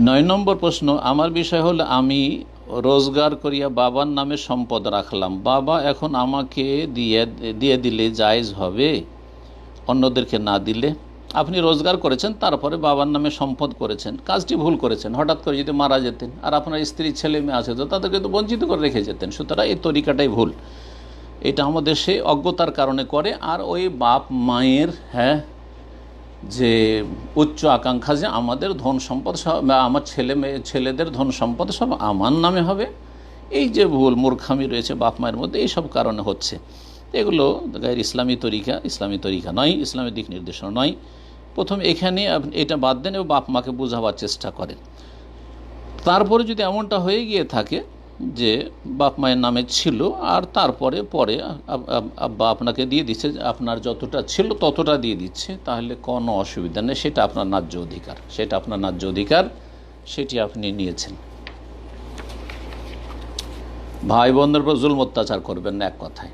নয় নম্বর প্রশ্ন, আমার বিষয় হলো আমি রোজগার করিয়া বাবার নামে সম্পদ রাখলাম। বাবা এখন আমাকে দিয়ে দিয়ে দিলে জায়জ হবে? অন্যদেরকে না দিলে? আপনি রোজগার করেছেন, তারপরে বাবার নামে সম্পদ করেছেন, কাজটি ভুল করেছেন, হঠাৎ করে যদি মারা যেতেন, আর আপনার স্ত্রী ছেলে মেয়ে আছে, তো তাদেরকে তো বঞ্চিত করে রেখে যেতেন। সুতরাং এই তরিকাটাই ভুল। এটা আমাদের সে অজ্ঞতার কারণে করে, আর ওই বাপ মায়ের হ্যাঁ যে উচ্চ আকাঙ্ক্ষা যে আমাদের ধন সম্পদ সব আমার ছেলে মেয়ে, ছেলেদের ধন সম্পদ সব আমার নামে হবে। এই যে ভুল মূর্খামি রয়েছে বাপ মায়ের মধ্যে এইসব কারণে হচ্ছে। এগুলো গায়ের ইসলামী তরিকা ইসলামী তরিকা নয়, ইসলামী দিক নির্দেশনা নয়। প্রথম এখানে এটা বাদ দেন এবং বাপ মাকে বোঝাবার চেষ্টা করেন। তারপরে যদি এমনটা হয়ে গিয়ে থাকে যে বাপ মায়ের নামে ছিল আর তারপরে পরে আব- আব- আব্বা আপনাকে দিয়ে দিচ্ছে আপনার যতটা ছিল ততটা দিয়ে দিচ্ছে, তাহলে কোনো অসুবিধা নেই, সেটা আপনার ন্যায্য অধিকার, সেটা আপনার ন্যায্য অধিকার, সেটি আপনি নিয়েছেন। ভাই বোনদের উপর জুলম অত্যাচার করবেন না এক কথায়।